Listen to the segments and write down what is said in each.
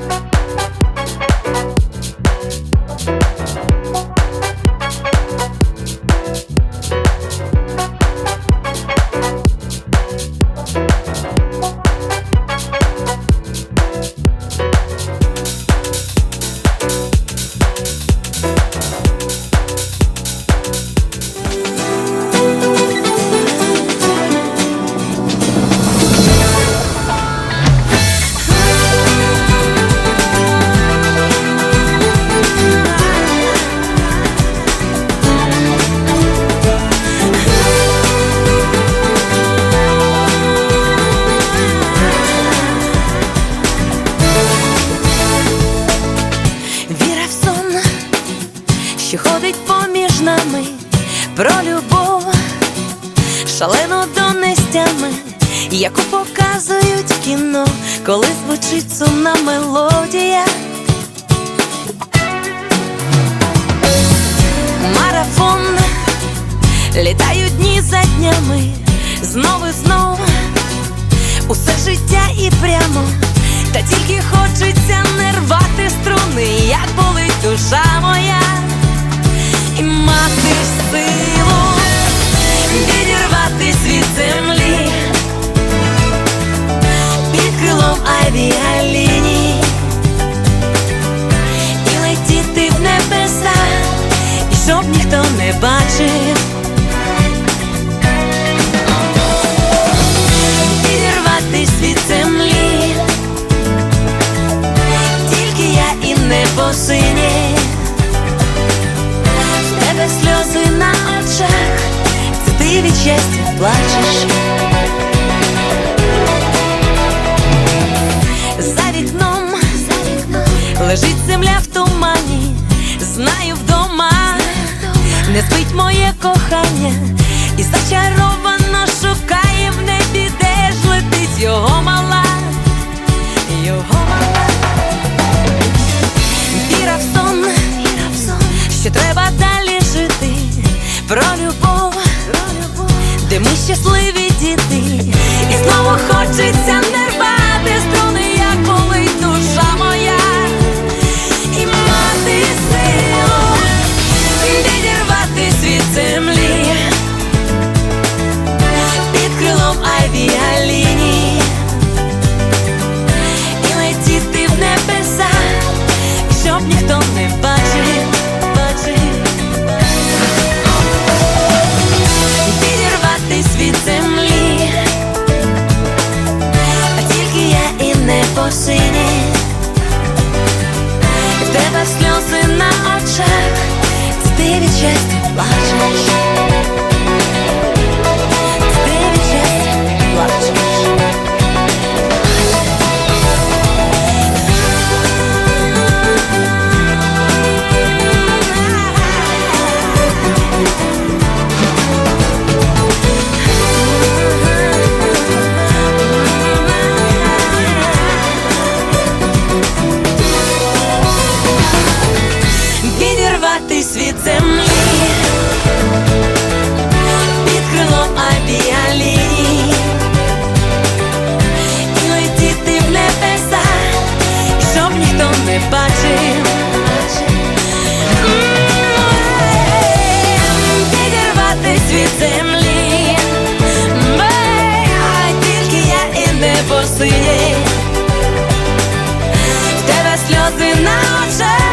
Віра поміж про любов, шалену донестями, яку показують в кіно, коли звучить сумна мелодія. Марафон літають дні за днями, знову і знов усе життя і прямо, та тільки хочеться не рвати струни, як болить душа моя, і мати силу відірватись від землі. Під крилом авіаліній. І летіти в небеса, і щоб ніхто не бачив. Відірватись від землі, тільки я і небо синє, це ти від щастя плачеш. За вікном, за вікном лежить земля в тумані, знаю вдома, не спить моє кохання, і зачаровано шукає в небі, де ж летить його мала, його мала. Віра в сон, що треба далі жити, про любов, щасливі діти, і знову хочеться не рвати синє, в тебе сльози на очах, ти від синє. В тебе сльози на очах,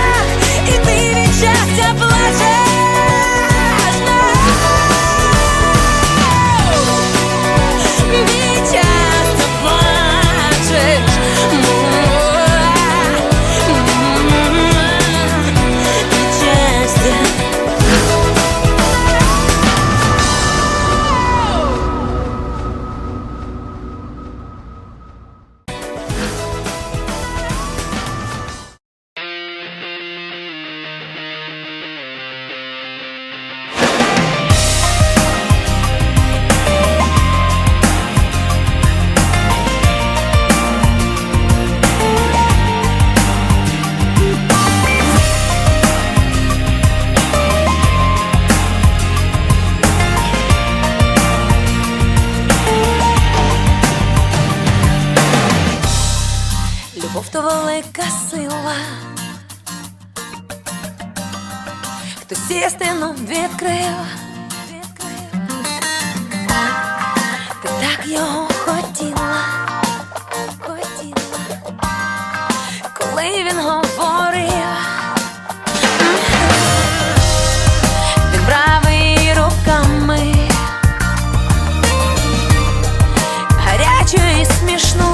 Хтось ці стену відкрив, ти так його хотіла, хотіла, коли він говорив, він руками, гарячу і смішну.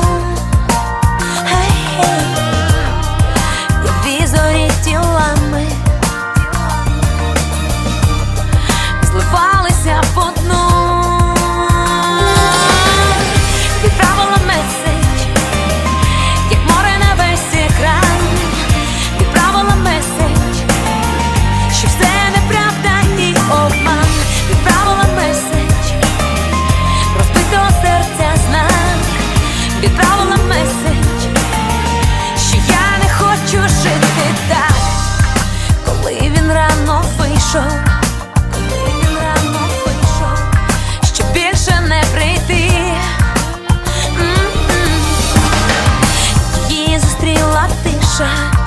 shine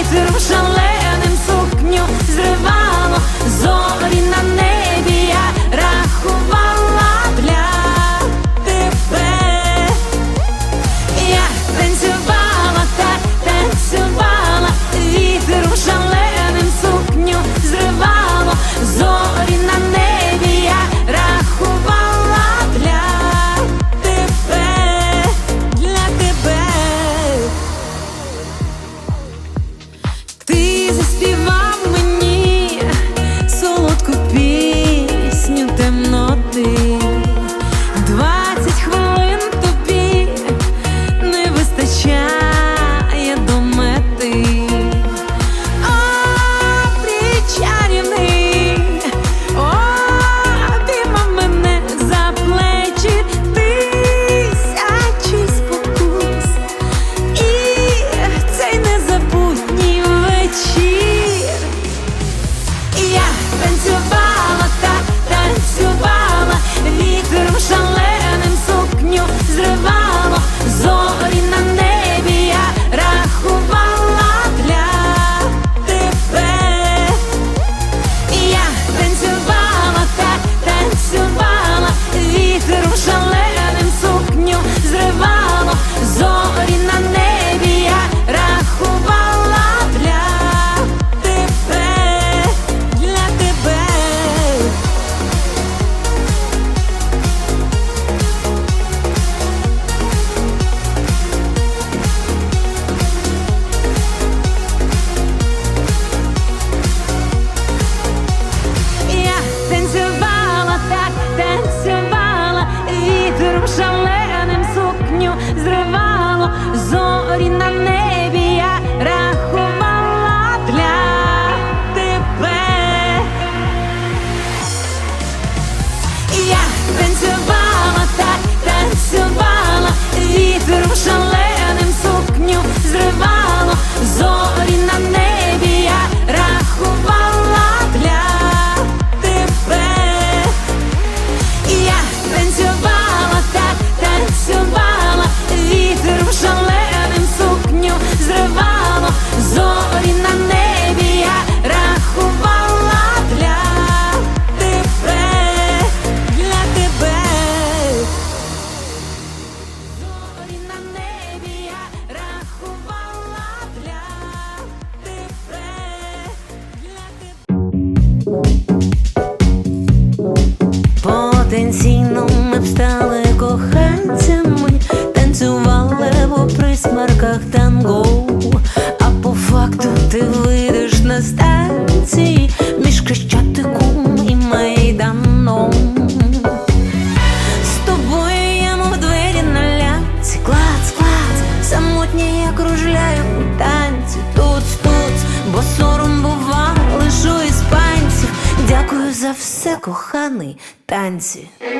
вітром шаленим сукню зривало, зорі на небі я рахувала. romance.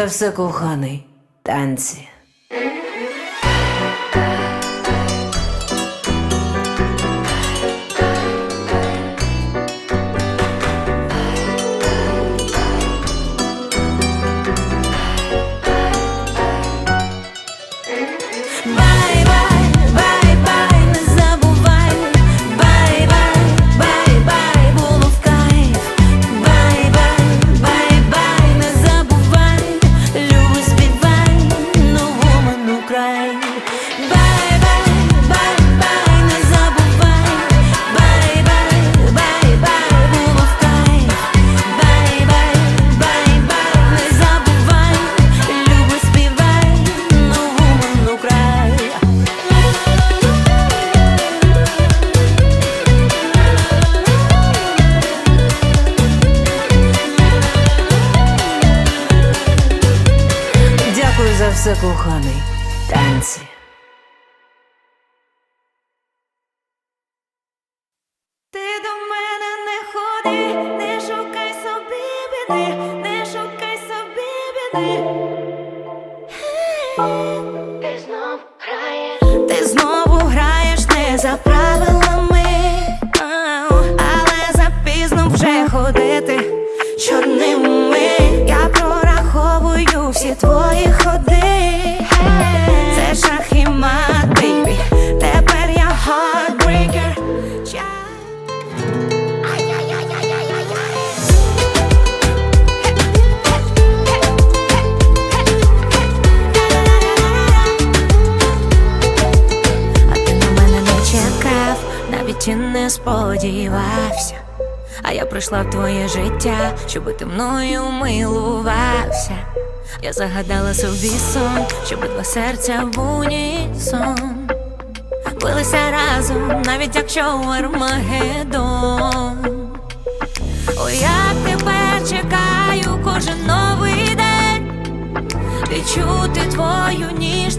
за все, коханий, танці. кохання. ходи, це шах і мат, Тепер я heartbreaker А ти на мене не чекав, навіть і не сподівався. А я прийшла в твоє життя, щоби ти мною милувався. Я загадала собі сон, що битва серця в унісон. Билися разом, навіть якщо Армагеддон. О, як тепер чекаю кожен новий день. Відчути твою ніч.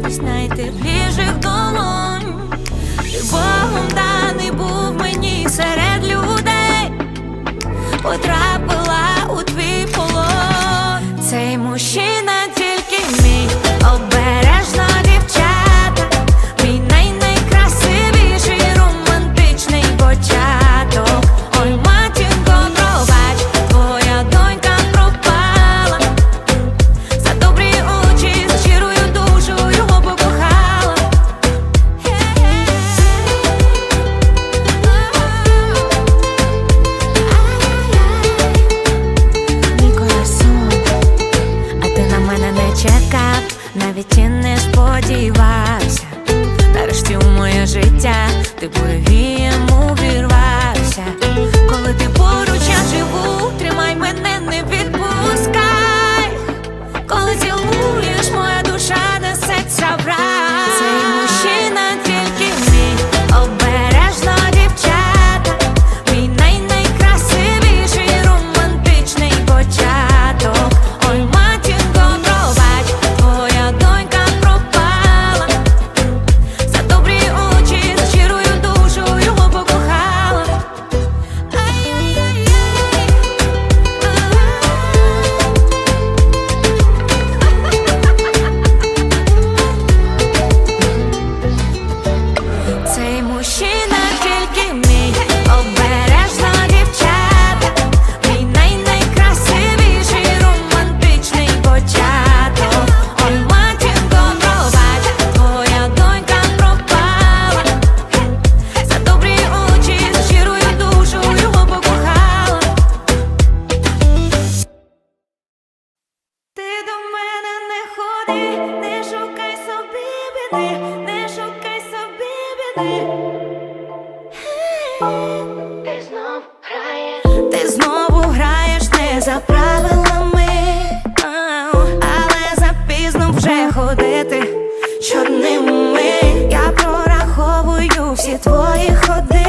ти ходи,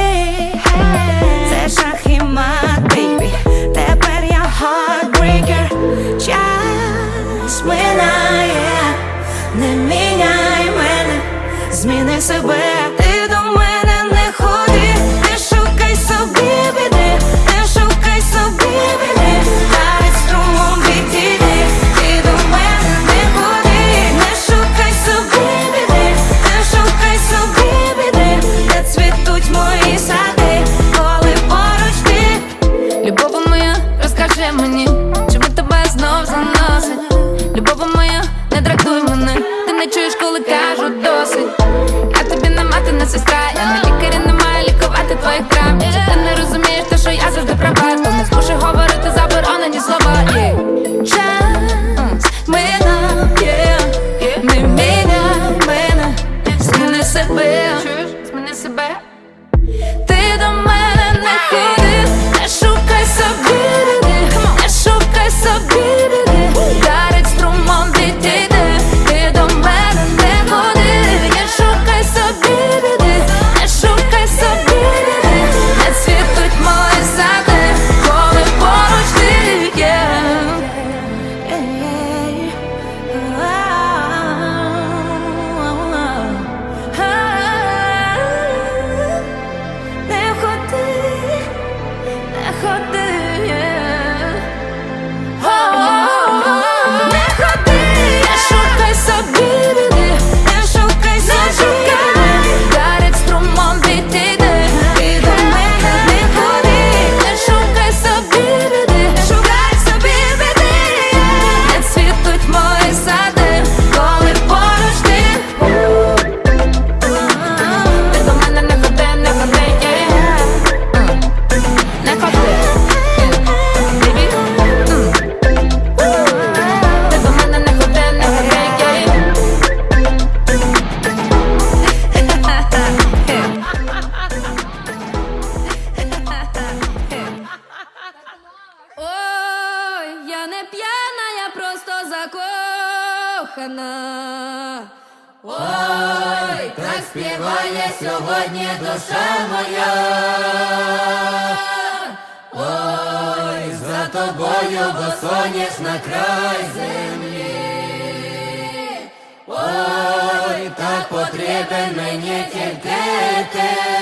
це шах і тепер я heartbreaker. Час минає, не міняй мене, зміни себе. Ти не розумієш, те, що я завжди права. закохана. Ой, так співає сьогодні душа моя, ой, за тобою, бо соняш на край землі. Ой, так потрібен мені тільки ти.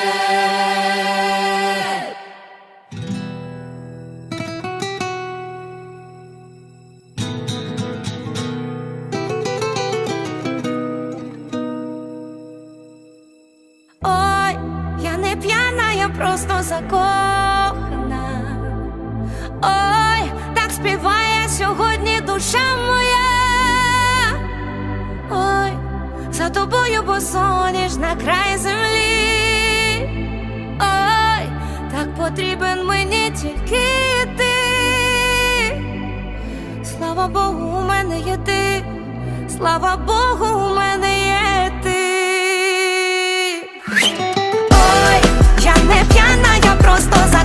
просто закохана. Ой, так співає сьогодні душа моя. Ой, за тобою босоніж на край землі. Ой, так потрібен мені тільки ти. Слава Богу, у мене є ти, слава Богу, у мене.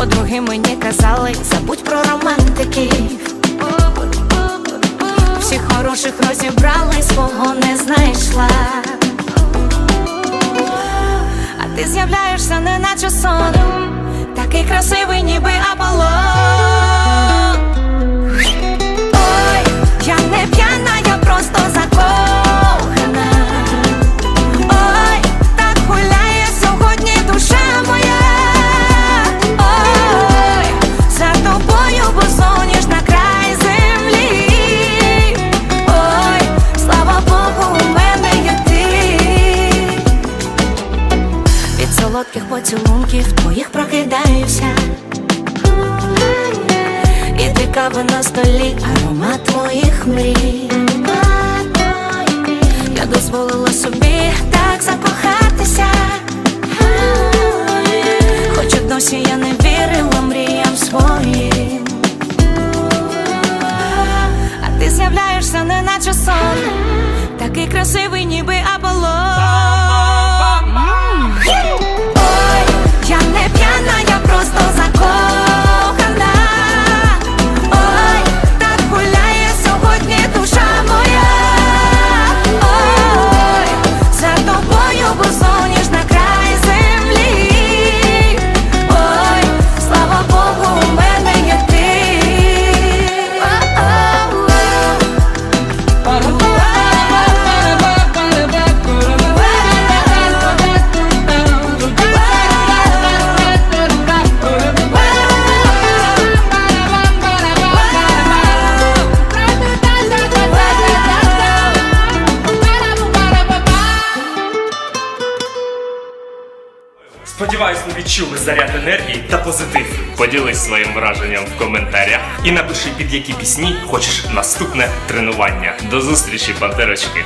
Подруги мені казали, забудь про романтиків. Всіх хороших розібрали, свого не знайшла. А ти з'являєшся, не наче сон, такий красивий, ніби Аполлон. Ой, я не п'яна, заряд енергії та позитив. Поділись своїм враженням в коментарях і напиши, під які пісні хочеш наступне тренування. До зустрічі, пантерочки!